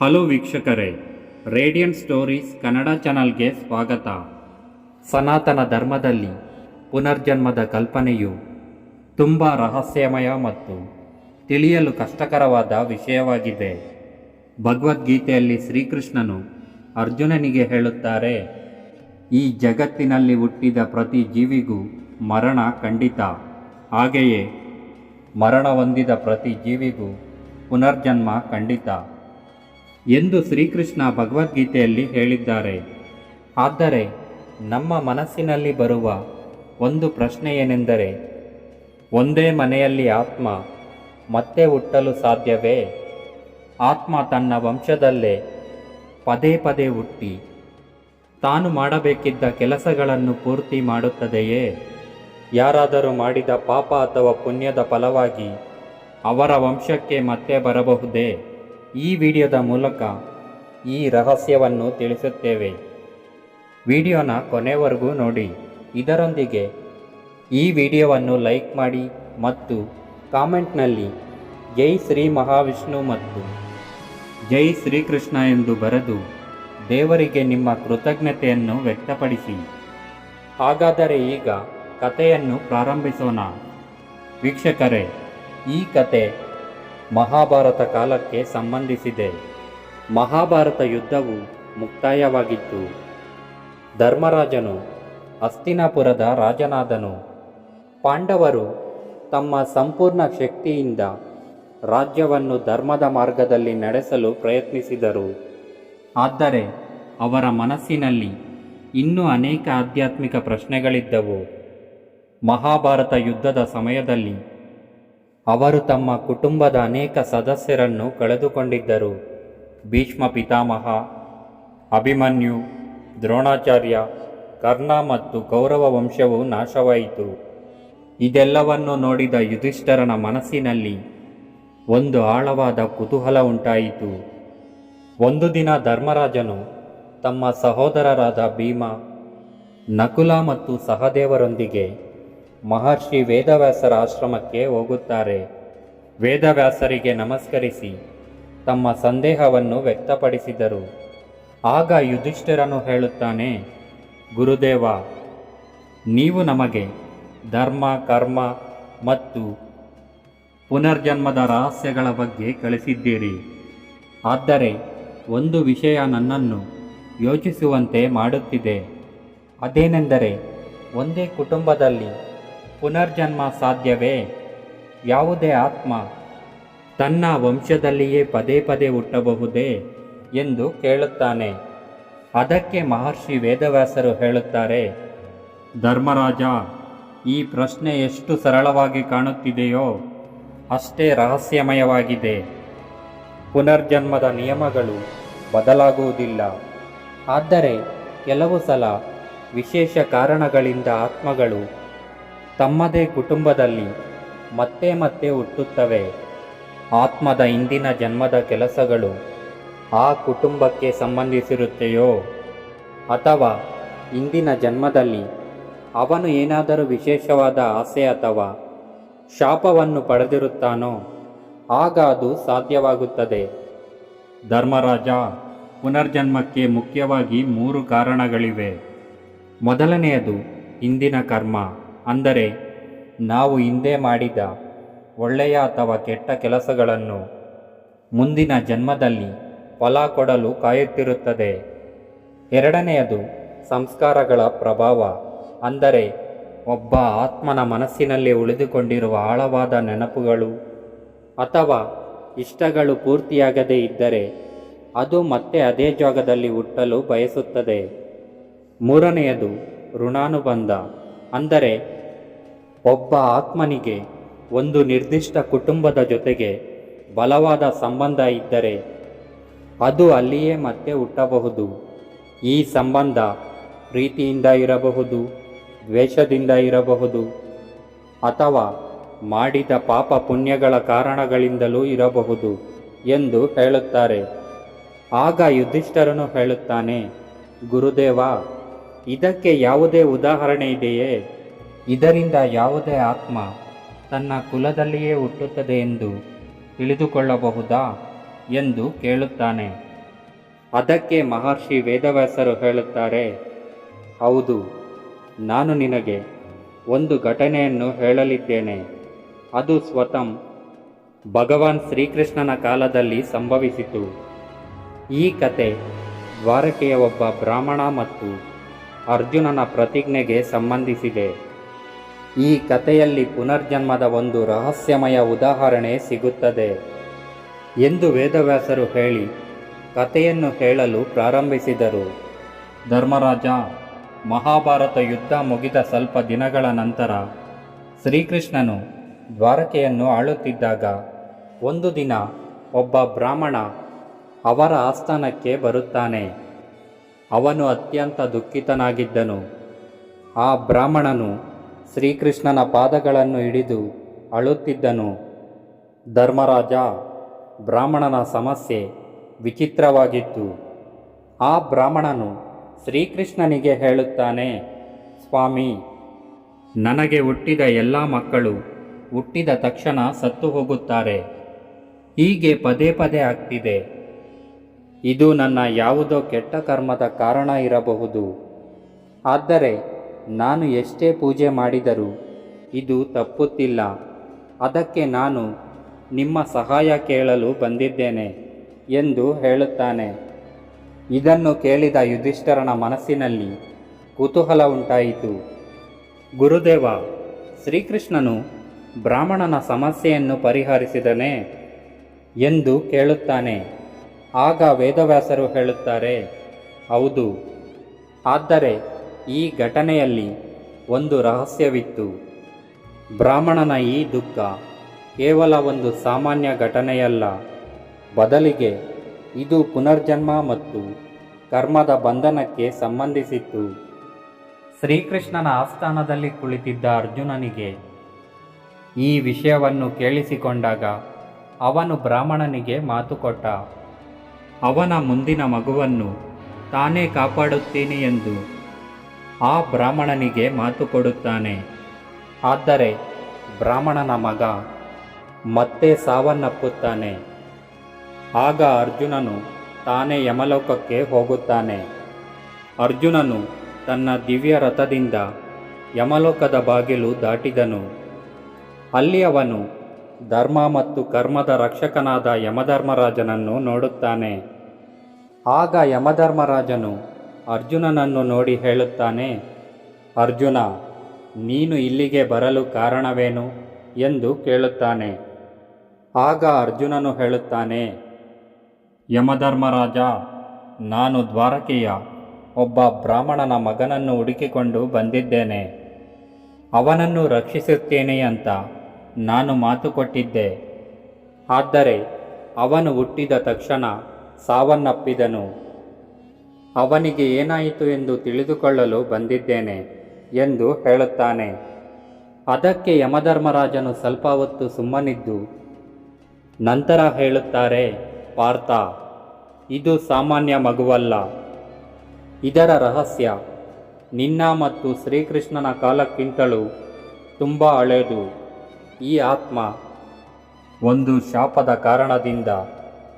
Hello ವೀಕ್ಷಕರೇ, radiant stories Kannada ಚಾನಲ್ಗೆ ಸ್ವಾಗತ. ಸನಾತನ ಧರ್ಮದಲ್ಲಿ ಪುನರ್ಜನ್ಮದ ಕಲ್ಪನೆಯು ತುಂಬ ರಹಸ್ಯಮಯ ಮತ್ತು ತಿಳಿಯಲು ಕಷ್ಟಕರವಾದ ವಿಷಯವಾಗಿದೆ. ಭಗವದ್ಗೀತೆಯಲ್ಲಿ ಶ್ರೀಕೃಷ್ಣನು ಅರ್ಜುನನಿಗೆ ಹೇಳುತ್ತಾರೆ, ಈ ಜಗತ್ತಿನಲ್ಲಿ ಹುಟ್ಟಿದ ಪ್ರತಿ ಜೀವಿಗೂ ಮರಣ ಖಂಡಿತ. ಹಾಗೆಯೇ ಮರಣ ಹೊಂದಿದ ಪ್ರತಿ ಜೀವಿಗೂ ಪುನರ್ಜನ್ಮ ಖಂಡಿತ. ಎಂದು ಶ್ರೀಕೃಷ್ಣ ಭಗವದ್ಗೀತೆಯಲ್ಲಿ ಹೇಳಿದ್ದಾರೆ. ಆದರೆ ನಮ್ಮ ಮನಸ್ಸಿನಲ್ಲಿ ಬರುವ ಒಂದು ಪ್ರಶ್ನೆ ಏನೆಂದರೆ ಒಂದೇ ಮನೆಯಲ್ಲಿ ಆತ್ಮ ಮತ್ತೆ ಹುಟ್ಟಲು ಸಾಧ್ಯವೇ? ಆತ್ಮ ತನ್ನ ವಂಶದಲ್ಲೇ ಪದೇ ಪದೇ ಹುಟ್ಟಿ, ತಾನು ಮಾಡಬೇಕಿದ್ದ ಕೆಲಸಗಳನ್ನು ಪೂರ್ತಿ ಮಾಡುತ್ತದೆಯೇ? ಯಾರಾದರೂ ಮಾಡಿದ ಪಾಪ ಅಥವಾ ಪುಣ್ಯದ ಫಲವಾಗಿ ಅವರ ವಂಶಕ್ಕೆ ಮತ್ತೆ ಬರಬಹುದೇ? ಈ ವಿಡಿಯೋದ ಮೂಲಕ ಈ ರಹಸ್ಯವನ್ನು ತಿಳಿಸುತ್ತೇವೆ. ವಿಡಿಯೋನ ಕೊನೆವರೆಗೂ ನೋಡಿ. ಇದರೊಂದಿಗೆ ಈ ವಿಡಿಯೋವನ್ನು ಲೈಕ್ ಮಾಡಿ ಮತ್ತು ಕಾಮೆಂಟ್ನಲ್ಲಿ ಜೈ ಶ್ರೀ ಮಹಾವಿಷ್ಣು ಮತ್ತು ಜೈ ಶ್ರೀಕೃಷ್ಣ ಎಂದು ಬರೆದು ದೇವರಿಗೆ ನಿಮ್ಮ ಕೃತಜ್ಞತೆಯನ್ನು ವ್ಯಕ್ತಪಡಿಸಿ. ಹಾಗಾದರೆ ಈಗ ಕಥೆಯನ್ನು ಪ್ರಾರಂಭಿಸೋಣ. ವೀಕ್ಷಕರೇ, ಈ ಕತೆ ಮಹಾಭಾರತ ಕಾಲಕ್ಕೆ ಸಂಬಂಧಿಸಿದೆ. ಮಹಾಭಾರತ ಯುದ್ಧವು ಮುಕ್ತಾಯವಾಗಿತ್ತು. ಧರ್ಮರಾಜನು ಅಸ್ತಿನಾಪುರದ ರಾಜನಾದನು. ಪಾಂಡವರು ತಮ್ಮ ಸಂಪೂರ್ಣ ಶಕ್ತಿಯಿಂದ ರಾಜ್ಯವನ್ನು ಧರ್ಮದ ಮಾರ್ಗದಲ್ಲಿ ನಡೆಸಲು ಪ್ರಯತ್ನಿಸಿದರು. ಆದರೆ ಅವರ ಮನಸ್ಸಿನಲ್ಲಿ ಇನ್ನೂ ಅನೇಕ ಆಧ್ಯಾತ್ಮಿಕ ಪ್ರಶ್ನೆಗಳಿದ್ದವು. ಮಹಾಭಾರತ ಯುದ್ಧದ ಸಮಯದಲ್ಲಿ ಅವರು ತಮ್ಮ ಕುಟುಂಬದ ಅನೇಕ ಸದಸ್ಯರನ್ನು ಕಳೆದುಕೊಂಡಿದ್ದರು. ಭೀಷ್ಮ ಪಿತಾಮಹ, ಅಭಿಮನ್ಯು, ದ್ರೋಣಾಚಾರ್ಯ, ಕರ್ಣ ಮತ್ತು ಕೌರವ ವಂಶವು ನಾಶವಾಯಿತು. ಇದೆಲ್ಲವನ್ನು ನೋಡಿದ ಯುಧಿಷ್ಠರನ ಮನಸ್ಸಿನಲ್ಲಿ ಒಂದು ಆಳವಾದ ಕುತೂಹಲ ಉಂಟಾಯಿತು. ಒಂದು ದಿನ ಧರ್ಮರಾಜನು ತಮ್ಮ ಸಹೋದರರಾದ ಭೀಮ, ನಕುಲ ಮತ್ತು ಸಹದೇವರೊಂದಿಗೆ ಮಹರ್ಷಿ ವೇದವ್ಯಾಸರ ಆಶ್ರಮಕ್ಕೆ ಹೋಗುತ್ತಾರೆ. ವೇದವ್ಯಾಸರಿಗೆ ನಮಸ್ಕರಿಸಿ ತಮ್ಮ ಸಂದೇಹವನ್ನು ವ್ಯಕ್ತಪಡಿಸಿದರು. ಆಗ ಯುಧಿಷ್ಠಿರನು ಹೇಳುತ್ತಾನೆ, ಗುರುದೇವ, ನೀವು ನಮಗೆ ಧರ್ಮ, ಕರ್ಮ ಮತ್ತು ಪುನರ್ಜನ್ಮದ ರಹಸ್ಯಗಳ ಬಗ್ಗೆ ಕಳಿಸಿದ್ದೀರಿ. ಆದರೆ ಒಂದು ವಿಷಯ ನನ್ನನ್ನು ಯೋಚಿಸುವಂತೆ ಮಾಡುತ್ತಿದೆ. ಅದೇನೆಂದರೆ, ಒಂದೇ ಕುಟುಂಬದಲ್ಲಿ ಪುನರ್ಜನ್ಮ ಸಾಧ್ಯವೇ? ಯಾವುದೇ ಆತ್ಮ ತನ್ನ ವಂಶದಲ್ಲಿಯೇ ಪದೇ ಪದೇ ಹುಟ್ಟಬಹುದೇ ಎಂದು ಕೇಳುತ್ತಾನೆ. ಅದಕ್ಕೆ ಮಹರ್ಷಿ ವೇದವ್ಯಾಸರು ಹೇಳುತ್ತಾರೆ, ಧರ್ಮರಾಜ, ಈ ಪ್ರಶ್ನೆ ಎಷ್ಟು ಸರಳವಾಗಿ ಕಾಣುತ್ತಿದೆಯೋ ಅಷ್ಟೇ ರಹಸ್ಯಮಯವಾಗಿದೆ. ಪುನರ್ಜನ್ಮದ ನಿಯಮಗಳು ಬದಲಾಗುವುದಿಲ್ಲ. ಆದರೆ ಕೆಲವು ಸಲ ವಿಶೇಷ ಕಾರಣಗಳಿಂದ ಆತ್ಮಗಳು ತಮ್ಮದೇ ಕುಟುಂಬದಲ್ಲಿ ಮತ್ತೆ ಮತ್ತೆ ಹುಟ್ಟುತ್ತವೆ. ಆತ್ಮದ ಇಂದಿನ ಜನ್ಮದ ಕೆಲಸಗಳು ಆ ಕುಟುಂಬಕ್ಕೆ ಸಂಬಂಧಿಸಿರುತ್ತೆಯೋ? ಅಥವಾ ಇಂದಿನ ಜನ್ಮದಲ್ಲಿ ಅವನು ಏನಾದರೂ ವಿಶೇಷವಾದ ಆಸೆ ಅಥವಾ ಶಾಪವನ್ನು ಪಡೆದಿರುತ್ತಾನೋ? ಆಗ ಅದು ಸಾಧ್ಯವಾಗುತ್ತದೆ. ಧರ್ಮರಾಜ, ಪುನರ್ಜನ್ಮಕ್ಕೆ ಮುಖ್ಯವಾಗಿ ಮೂರು ಕಾರಣಗಳಿವೆ. ಮೊದಲನೆಯದು ಇಂದಿನ ಕರ್ಮ. ಅಂದರೆ, ನಾವು ಹಿಂದೆ ಮಾಡಿದ ಒಳ್ಳೆಯ ಅಥವಾ ಕೆಟ್ಟ ಕೆಲಸಗಳನ್ನು ಮುಂದಿನ ಜನ್ಮದಲ್ಲಿ ಫಲ ಕೊಡಲು ಕಾಯುತ್ತಿರುತ್ತದೆ. ಎರಡನೆಯದು ಸಂಸ್ಕಾರಗಳ ಪ್ರಭಾವ, ಅಂದರೆ ಒಬ್ಬ ಆತ್ಮನ ಮನಸ್ಸಿನಲ್ಲಿ ಉಳಿದುಕೊಂಡಿರುವ ಆಳವಾದ ನೆನಪುಗಳು ಅಥವಾ ಇಷ್ಟಗಳು ಪೂರ್ತಿಯಾಗದೇ ಇದ್ದರೆ ಅದು ಮತ್ತೆ ಅದೇ ಜಾಗದಲ್ಲಿ ಹುಟ್ಟಲು ಬಯಸುತ್ತದೆ. ಮೂರನೆಯದು ಋಣಾನುಬಂಧ, ಅಂದರೆ ಒಬ್ಬ ಆತ್ಮನಿಗೆ ಒಂದು ನಿರ್ದಿಷ್ಟ ಕುಟುಂಬದ ಜೊತೆಗೆ ಬಲವಾದ ಸಂಬಂಧ ಇದ್ದರೆ ಅದು ಅಲ್ಲಿಯೇ ಮತ್ತೆ ಹುಟ್ಟಬಹುದು. ಈ ಸಂಬಂಧ ಪ್ರೀತಿಯಿಂದ ಇರಬಹುದು, ದ್ವೇಷದಿಂದ ಇರಬಹುದು ಅಥವಾ ಮಾಡಿದ ಪಾಪ ಪುಣ್ಯಗಳ ಕಾರಣಗಳಿಂದಲೂ ಇರಬಹುದು ಎಂದು ಹೇಳುತ್ತಾರೆ. ಆಗ ಯುಧಿಷ್ಠರನು ಹೇಳುತ್ತಾನೆ, ಗುರುದೇವ, ಇದಕ್ಕೆ ಯಾವುದೇ ಉದಾಹರಣೆ ಇದೆಯೇ? ಇದರಿಂದ ಯಾವುದೇ ಆತ್ಮ ತನ್ನ ಕುಲದಲ್ಲಿಯೇ ಹುಟ್ಟುತ್ತದೆ ಎಂದು ತಿಳಿದುಕೊಳ್ಳಬಹುದಾ ಎಂದು ಕೇಳುತ್ತಾನೆ. ಅದಕ್ಕೆ ಮಹರ್ಷಿ ವೇದವ್ಯಾಸರು ಹೇಳುತ್ತಾರೆ, ಹೌದು, ನಾನು ನಿನಗೆ ಒಂದು ಘಟನೆಯನ್ನು ಹೇಳಲಿದ್ದೇನೆ. ಅದು ಸ್ವತಃ ಭಗವಾನ್ ಶ್ರೀಕೃಷ್ಣನ ಕಾಲದಲ್ಲಿ ಸಂಭವಿಸಿತು. ಈ ಕತೆ ದ್ವಾರಕೆಯ ಒಬ್ಬ ಬ್ರಾಹ್ಮಣ ಮತ್ತು ಅರ್ಜುನನ ಪ್ರತಿಜ್ಞೆಗೆ ಸಂಬಂಧಿಸಿದೆ. ಈ ಕಥೆಯಲ್ಲಿ ಪುನರ್ಜನ್ಮದ ಒಂದು ರಹಸ್ಯಮಯ ಉದಾಹರಣೆ ಸಿಗುತ್ತದೆ. ಎಂದು ವೇದವ್ಯಾಸರು ಹೇಳಿ, ಕಥೆಯನ್ನು ಹೇಳಲು ಪ್ರಾರಂಭಿಸಿದರು. ಧರ್ಮರಾಜ, ಮಹಾಭಾರತ ಯುದ್ಧ ಮುಗಿದ ಸ್ವಲ್ಪ ದಿನಗಳ ನಂತರ ಶ್ರೀಕೃಷ್ಣನು ದ್ವಾರಕೆಯನ್ನು ಆಳುತ್ತಿದ್ದಾಗ ಒಂದು ದಿನ ಒಬ್ಬ ಬ್ರಾಹ್ಮಣ ಅವರ ಆಸ್ಥಾನಕ್ಕೆ ಬರುತ್ತಾನೆ. ಅವನು ಅತ್ಯಂತ ದುಃಖಿತನಾಗಿದ್ದನು. ಆ ಬ್ರಾಹ್ಮಣನು ಶ್ರೀಕೃಷ್ಣನ ಪಾದಗಳನ್ನು ಹಿಡಿದು ಅಳುತ್ತಿದ್ದನು. ಧರ್ಮರಾಜ, ಬ್ರಾಹ್ಮಣನ ಸಮಸ್ಯೆ ವಿಚಿತ್ರವಾಗಿತ್ತು. ಆ ಬ್ರಾಹ್ಮಣನು ಶ್ರೀಕೃಷ್ಣನಿಗೆ ಹೇಳುತ್ತಾನೆ, ಸ್ವಾಮಿ, ನನಗೆ ಹುಟ್ಟಿದ ಎಲ್ಲ ಮಕ್ಕಳು ಹುಟ್ಟಿದ ತಕ್ಷಣ ಸತ್ತು ಹೋಗುತ್ತಾರೆ. ಹೀಗೆ ಪದೇ ಪದೇ ಆಗ್ತಿದೆ. ಇದು ನನ್ನ ಯಾವುದೋ ಕೆಟ್ಟ ಕರ್ಮದ ಕಾರಣ ಇರಬಹುದು. ಆದರೆ ನಾನು ಎಷ್ಟೇ ಪೂಜೆ ಮಾಡಿದರೂ ಇದು ತಪ್ಪುತ್ತಿಲ್ಲ. ಅದಕ್ಕೆ ನಾನು ನಿಮ್ಮ ಸಹಾಯ ಕೇಳಲು ಬಂದಿದ್ದೇನೆ ಎಂದು ಹೇಳುತ್ತಾನೆ. ಇದನ್ನು ಕೇಳಿದ ಯುಧಿಷ್ಠರನ ಮನಸ್ಸಿನಲ್ಲಿ ಕುತೂಹಲ ಉಂಟಾಯಿತು. ಗುರುದೇವ, ಶ್ರೀಕೃಷ್ಣನು ಬ್ರಾಹ್ಮಣನ ಸಮಸ್ಯೆಯನ್ನು ಪರಿಹರಿಸಿದನೇ ಎಂದು ಕೇಳುತ್ತಾನೆ. ಆಗ ವೇದವ್ಯಾಸರು ಹೇಳುತ್ತಾರೆ, ಹೌದು, ಆದರೆ ಈ ಘಟನೆಯಲ್ಲಿ ಒಂದು ರಹಸ್ಯವಿತ್ತು. ಬ್ರಾಹ್ಮಣನ ಈ ದುಃಖ ಕೇವಲ ಒಂದು ಸಾಮಾನ್ಯ ಘಟನೆಯಲ್ಲ. ಬದಲಿಗೆ ಇದು ಪುನರ್ಜನ್ಮ ಮತ್ತು ಕರ್ಮದ ಬಂಧನಕ್ಕೆ ಸಂಬಂಧಿಸಿತ್ತು. ಶ್ರೀಕೃಷ್ಣನ ಆಸ್ಥಾನದಲ್ಲಿ ಕುಳಿತಿದ್ದ ಅರ್ಜುನನಿಗೆ ಈ ವಿಷಯವನ್ನು ಕೇಳಿಸಿಕೊಂಡಾಗ ಅವನು ಬ್ರಾಹ್ಮಣನಿಗೆ ಮಾತು ಕೊಟ್ಟ. ಅವನ ಮುಂದಿನ ಮಗುವನ್ನು ತಾನೇ ಕಾಪಾಡುತ್ತೇನೆ ಎಂದು ಆ ಬ್ರಾಹ್ಮಣನಿಗೆ ಮಾತು ಕೊಡುತ್ತಾನೆ. ಆದರೆ ಬ್ರಾಹ್ಮಣನ ಮಗ ಮತ್ತೆ ಸಾವನ್ನಪ್ಪುತ್ತಾನೆ. ಆಗ ಅರ್ಜುನನು ತಾನೇ ಯಮಲೋಕಕ್ಕೆ ಹೋಗುತ್ತಾನೆ. ಅರ್ಜುನನು ತನ್ನ ದಿವ್ಯ ರಥದಿಂದ ಯಮಲೋಕದ ಬಾಗಿಲು ದಾಟಿದನು. ಅಲ್ಲಿ ಅವನು ಧರ್ಮ ಮತ್ತು ಕರ್ಮದ ರಕ್ಷಕನಾದ ಯಮಧರ್ಮರಾಜನನ್ನು ನೋಡುತ್ತಾನೆ. ಆಗ ಯಮಧರ್ಮರಾಜನು ಅರ್ಜುನನನ್ನು ನೋಡಿ ಹೇಳುತ್ತಾನೆ, ಅರ್ಜುನ, ನೀನು ಇಲ್ಲಿಗೆ ಬರಲು ಕಾರಣವೇನು? ಎಂದು ಕೇಳುತ್ತಾನೆ. ಆಗ ಅರ್ಜುನನು ಹೇಳುತ್ತಾನೆ, ಯಮಧರ್ಮರಾಜ, ನಾನು ದ್ವಾರಕೆಯ ಒಬ್ಬ ಬ್ರಾಹ್ಮಣನ ಮಗನನ್ನು ಹುಡುಕಿಕೊಂಡು ಬಂದಿದ್ದೇನೆ. ಅವನನ್ನು ರಕ್ಷಿಸುತ್ತೇನೆ ಅಂತ ನಾನು ಮಾತು ಕೊಟ್ಟಿದ್ದೆ. ಆದರೆ ಅವನು ಹುಟ್ಟಿದ ತಕ್ಷಣ ಸಾವನ್ನಪ್ಪಿದನು. ಅವನಿಗೆ ಏನಾಯಿತು ಎಂದು ತಿಳಿದುಕೊಳ್ಳಲು ಬಂದಿದ್ದೇನೆ ಎಂದು ಹೇಳುತ್ತಾನೆ. ಅದಕ್ಕೆ ಯಮಧರ್ಮರಾಜನು ಸ್ವಲ್ಪ ಹೊತ್ತು ಸುಮ್ಮನಿದ್ದು, ನಂತರ ಹೇಳುತ್ತಾರೆ, ಪಾರ್ಥ, ಇದು ಸಾಮಾನ್ಯ ಮಗುವಲ್ಲ. ಇದರ ರಹಸ್ಯ, ನಿನ್ನ ಮತ್ತು ಶ್ರೀಕೃಷ್ಣನ ಕಾಲಕ್ಕಿಂತಲೂ ತುಂಬ ಹಳೆಯದು ಈ ಆತ್ಮ ಒಂದು ಶಾಪದ ಕಾರಣದಿಂದ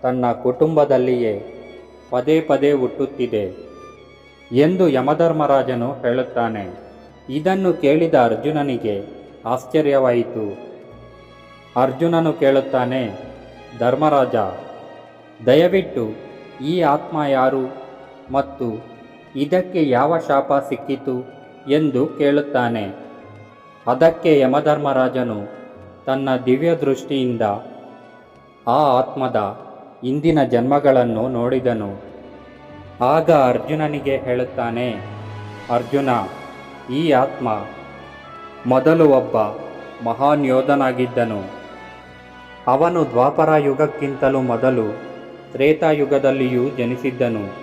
ತನ್ನ ಕುಟುಂಬದಲ್ಲಿಯೇ ಪದೇ ಪದೇ ಹುಟ್ಟುತ್ತಿದೆ ಎಂದು ಯಮಧರ್ಮರಾಜನು ಹೇಳುತ್ತಾನೆ. ಇದನ್ನು ಕೇಳಿದ ಅರ್ಜುನನಿಗೆ ಆಶ್ಚರ್ಯವಾಯಿತು. ಅರ್ಜುನನು ಕೇಳುತ್ತಾನೆ, ಧರ್ಮರಾಜ, ದಯವಿಟ್ಟು ಈ ಆತ್ಮ ಯಾರು ಮತ್ತು ಇದಕ್ಕೆ ಯಾವ ಶಾಪ ಸಿಕ್ಕಿತು? ಎಂದು ಕೇಳುತ್ತಾನೆ. ಅದಕ್ಕೆ ಯಮಧರ್ಮರಾಜನು ತನ್ನ ದಿವ್ಯ ದೃಷ್ಟಿಯಿಂದ ಆ ಆತ್ಮದ ಇಂದಿನ ಜನ್ಮಗಳನ್ನು ನೋಡಿದನು. ಆಗ ಅರ್ಜುನನಿಗೆ ಹೇಳುತ್ತಾನೆ, ಅರ್ಜುನ, ಈ ಆತ್ಮ ಮೊದಲು ಒಬ್ಬ ಮಹಾನ್ ಯೋಧನಾಗಿದ್ದನು. ಅವನು ದ್ವಾಪರ ಯುಗಕ್ಕಿಂತಲೂ ಮೊದಲು ತ್ರೇತಾಯುಗದಲ್ಲಿಯೂ ಜನಿಸಿದ್ದನು.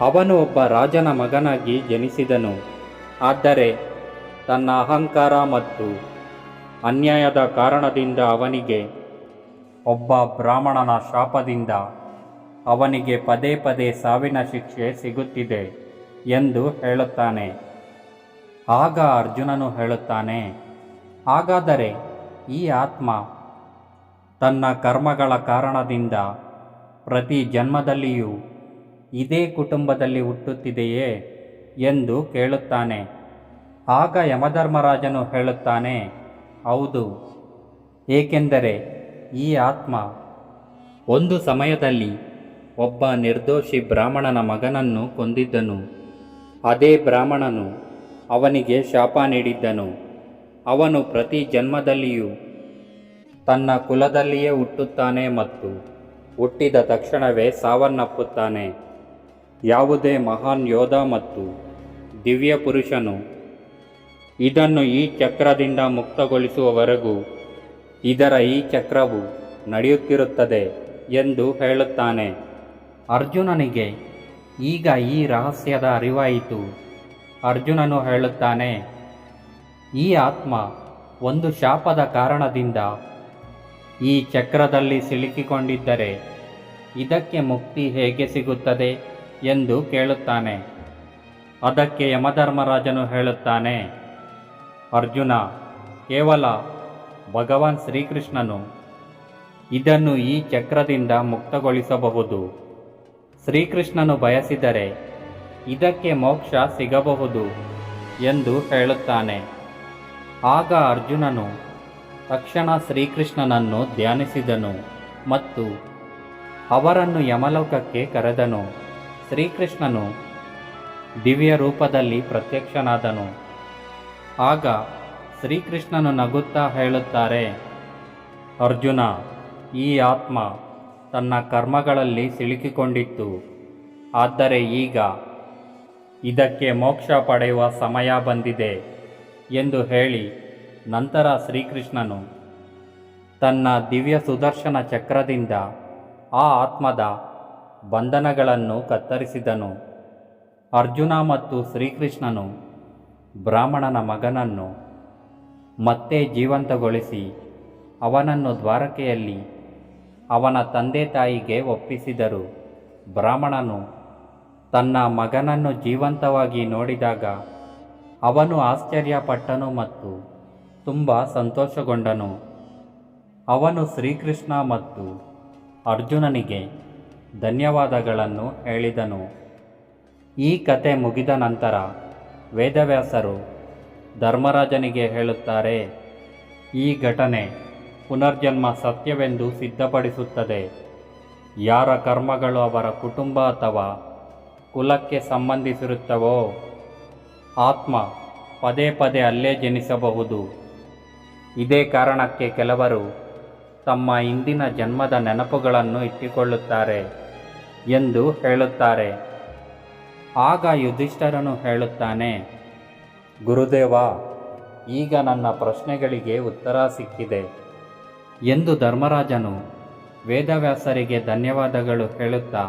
ಅವನು ಒಬ್ಬ ರಾಜನ ಮಗನಾಗಿ ಜನಿಸಿದನು. ಆದರೆ ತನ್ನ ಅಹಂಕಾರ ಮತ್ತು ಅನ್ಯಾಯದ ಕಾರಣದಿಂದ ಅವನಿಗೆ ಒಬ್ಬ ಬ್ರಾಹ್ಮಣನ ಶಾಪದಿಂದ ಅವನಿಗೆ ಪದೇ ಪದೇ ಸಾವಿನ ಶಿಕ್ಷೆ ಸಿಗುತ್ತಿದೆ ಎಂದು ಹೇಳುತ್ತಾನೆ. ಆಗ ಅರ್ಜುನನು ಹೇಳುತ್ತಾನೆ, ಹಾಗಾದರೆ ಈ ಆತ್ಮ ತನ್ನ ಕರ್ಮಗಳ ಕಾರಣದಿಂದ ಪ್ರತಿ ಜನ್ಮದಲ್ಲಿಯೂ ಇದೇ ಕುಟುಂಬದಲ್ಲಿ ಹುಟ್ಟುತ್ತಿದೆಯೇ ಎಂದು ಕೇಳುತ್ತಾನೆ. ಆಗ ಯಮಧರ್ಮರಾಜನು ಹೇಳುತ್ತಾನೆ, ಹೌದು, ಏಕೆಂದರೆ ಈ ಆತ್ಮ ಒಂದು ಸಮಯದಲ್ಲಿ ಒಬ್ಬ ನಿರ್ದೋಷಿ ಬ್ರಾಹ್ಮಣನ ಮಗನನ್ನು ಕೊಂದಿದ್ದನು. ಅದೇ ಬ್ರಾಹ್ಮಣನು ಅವನಿಗೆ ಶಾಪ ನೀಡಿದ್ದನು. ಅವನು ಪ್ರತಿ ಜನ್ಮದಲ್ಲಿಯೂ ತನ್ನ ಕುಲದಲ್ಲಿಯೇ ಹುಟ್ಟುತ್ತಾನೆ ಮತ್ತು ಹುಟ್ಟಿದ ತಕ್ಷಣವೇ ಸಾವನ್ನಪ್ಪುತ್ತಾನೆ. ಯಾವುದೇ ಮಹಾನ್ ಯೋಧ ಮತ್ತು ದಿವ್ಯ ಪುರುಷನು ಇದನ್ನು ಈ ಚಕ್ರದಿಂದ ಮುಕ್ತಗೊಳಿಸುವವರೆಗೂ ಇದರ ಈ ಚಕ್ರವು ನಡೆಯುತ್ತಿರುತ್ತದೆ ಎಂದು ಹೇಳುತ್ತಾನೆ. ಅರ್ಜುನನಿಗೆ ಈಗ ಈ ರಹಸ್ಯದ ಅರಿವಾಯಿತು. ಅರ್ಜುನನು ಹೇಳುತ್ತಾನೆ, ಈ ಆತ್ಮ ಒಂದು ಶಾಪದ ಕಾರಣದಿಂದ ಈ ಚಕ್ರದಲ್ಲಿ ಸಿಲುಕಿಕೊಂಡಿದ್ದರೆ ಇದಕ್ಕೆ ಮುಕ್ತಿ ಹೇಗೆ ಸಿಗುತ್ತದೆ ಎಂದು ಕೇಳುತ್ತಾನೆ. ಅದಕ್ಕೆ ಯಮಧರ್ಮರಾಜನು ಹೇಳುತ್ತಾನೆ, ಅರ್ಜುನ, ಕೇವಲ ಭಗವಾನ್ ಶ್ರೀಕೃಷ್ಣನು ಇದನ್ನು ಈ ಚಕ್ರದಿಂದ ಮುಕ್ತಗೊಳಿಸಬಹುದು. ಶ್ರೀಕೃಷ್ಣನು ಬಯಸಿದರೆ ಇದಕ್ಕೆ ಮೋಕ್ಷ ಸಿಗಬಹುದು ಎಂದು ಹೇಳುತ್ತಾನೆ. ಆಗ ಅರ್ಜುನನು ತಕ್ಷಣ ಶ್ರೀಕೃಷ್ಣನನ್ನು ಧ್ಯಾನಿಸಿದನು ಮತ್ತು ಅವರನ್ನು ಯಮಲೋಕಕ್ಕೆ ಕರೆದನು. ಶ್ರೀಕೃಷ್ಣನು ದಿವ್ಯ ರೂಪದಲ್ಲಿ ಪ್ರತ್ಯಕ್ಷನಾದನು. ಆಗ ಶ್ರೀಕೃಷ್ಣನು ನಗುತ್ತಾ ಹೇಳುತ್ತಾರೆ, ಅರ್ಜುನ, ಈ ಆತ್ಮ ತನ್ನ ಕರ್ಮಗಳಲ್ಲಿ ಸಿಲುಕಿಕೊಂಡಿತ್ತು. ಆದರೆ ಈಗ ಇದಕ್ಕೆ ಮೋಕ್ಷ ಪಡೆಯುವ ಸಮಯ ಬಂದಿದೆ ಎಂದು ಹೇಳಿ ನಂತರ ಶ್ರೀಕೃಷ್ಣನು ತನ್ನ ದಿವ್ಯ ಸುದರ್ಶನ ಚಕ್ರದಿಂದ ಆ ಆತ್ಮದ ಬಂಧನಗಳನ್ನು ಕತ್ತರಿಸಿದನು. ಅರ್ಜುನ ಮತ್ತು ಶ್ರೀಕೃಷ್ಣನು ಬ್ರಾಹ್ಮಣನ ಮಗನನ್ನು ಮತ್ತೆ ಜೀವಂತಗೊಳಿಸಿ ಅವನನ್ನು ದ್ವಾರಕೆಯಲ್ಲಿ ಅವನ ತಂದೆ ತಾಯಿಗೆ ಒಪ್ಪಿಸಿದರು. ಬ್ರಾಹ್ಮಣನು ತನ್ನ ಮಗನನ್ನು ಜೀವಂತವಾಗಿ ನೋಡಿದಾಗ ಅವನು ಆಶ್ಚರ್ಯಪಟ್ಟನು ಮತ್ತು ತುಂಬ ಸಂತೋಷಗೊಂಡನು. ಅವನು ಶ್ರೀಕೃಷ್ಣ ಮತ್ತು ಅರ್ಜುನನಿಗೆ ಧನ್ಯವಾದಗಳನ್ನು ಹೇಳಿದನು. ಈ ಕತೆ ಮುಗಿದ ನಂತರ ವೇದವ್ಯಾಸರು ಧರ್ಮರಾಜನಿಗೆ ಹೇಳುತ್ತಾರೆ, ಈ ಘಟನೆ ಪುನರ್ಜನ್ಮ ಸತ್ಯವೆಂದು ಸಿದ್ಧಪಡಿಸುತ್ತದೆ. ಯಾರ ಕರ್ಮಗಳು ಅವರ ಕುಟುಂಬ ಅಥವಾ ಕುಲಕ್ಕೆ ಸಂಬಂಧಿಸಿರುತ್ತವೋ, ಆತ್ಮ ಪದೇ ಪದೇ ಅಲ್ಲೇ ಜನಿಸಬಹುದು. ಇದೇ ಕಾರಣಕ್ಕೆ ಕೆಲವರು ತಮ್ಮ ಇಂದಿನ ಜನ್ಮದ ನೆನಪುಗಳನ್ನು ಇಟ್ಟುಕೊಳ್ಳುತ್ತಾರೆ ಎಂದು ಹೇಳುತ್ತಾರೆ. ಆಗ ಯುಧಿಷ್ಠರನು ಹೇಳುತ್ತಾನೆ ಗುರುದೇವ, ಈಗ ನನ್ನ ಪ್ರಶ್ನೆಗಳಿಗೆ ಉತ್ತರ ಸಿಕ್ಕಿದೆ. ಎಂದು ಧರ್ಮರಾಜನು ವೇದವ್ಯಾಸರಿಗೆ ಧನ್ಯವಾದಗಳು ಹೇಳುತ್ತಾ,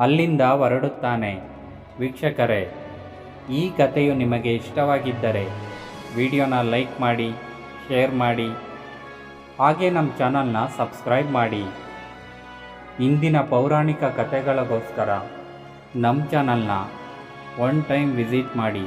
ಅಲ್ಲಿಂದ ಹೊರಡುತ್ತಾನೆ. ವೀಕ್ಷಕರೇ, ಈ ಕಥೆಯು ನಿಮಗೆ ಇಷ್ಟವಾಗಿದ್ದರೆ ವಿಡಿಯೋನ ಲೈಕ್ ಮಾಡಿ, ಶೇರ್ ಮಾಡಿ, ಹಾಗೆ ನಮ್ಮ ಚಾನಲ್ನ ಸಬ್ಸ್ಕ್ರೈಬ್ ಮಾಡಿ. ಇಂದಿನ ಪೌರಾಣಿಕ ಕಥೆಗಳಿಗೋಸ್ಕರ ನಮ್ಮ ಚಾನಲ್ನ ಒನ್ ಟೈಮ್ ವಿಸಿಟ್ ಮಾಡಿ.